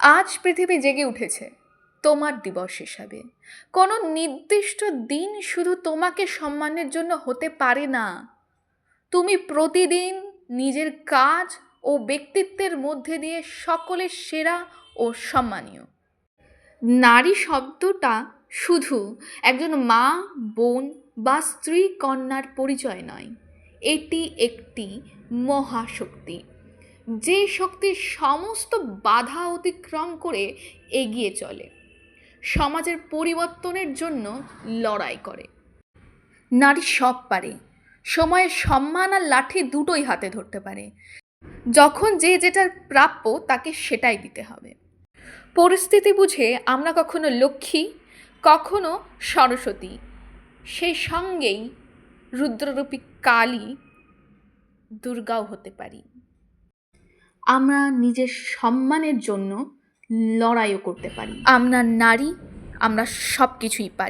আজ পৃথিবী জেগে উঠেছে তোমার দিবস হিসাবে। কোনো নির্দিষ্ট দিন শুধু তোমাকে সম্মানের জন্য হতে পারে না। তুমি প্রতিদিন নিজের কাজ ও ব্যক্তিত্বের মধ্যে দিয়ে সকলের সেরা ও সম্মানীয়। নারী শব্দটা শুধু একজন মা, বোন বা স্ত্রী কন্যার পরিচয় নয়, এটি একটি মহাশক্তি। যে শক্তি সমস্ত বাধা অতিক্রম করে এগিয়ে চলে, সমাজের পরিবর্তনের জন্য লড়াই করে। নারী সব পারে, সময়ের সম্মান আর লাঠি দুটোই হাতে ধরতে পারে। যখন যে যেটার প্রাপ্য তাকে সেটাই দিতে হবে। পরিস্থিতি বুঝে আমরা কখনো লক্ষ্মী, কখনো সরস্বতী, সেই সঙ্গেই রুদ্ররূপী কালী দুর্গাও হতে পারি। আমরা নিজের সম্মানের জন্য লড়াইও করতে পারি। আমরা নারী আমরা সব কিছুই পারি।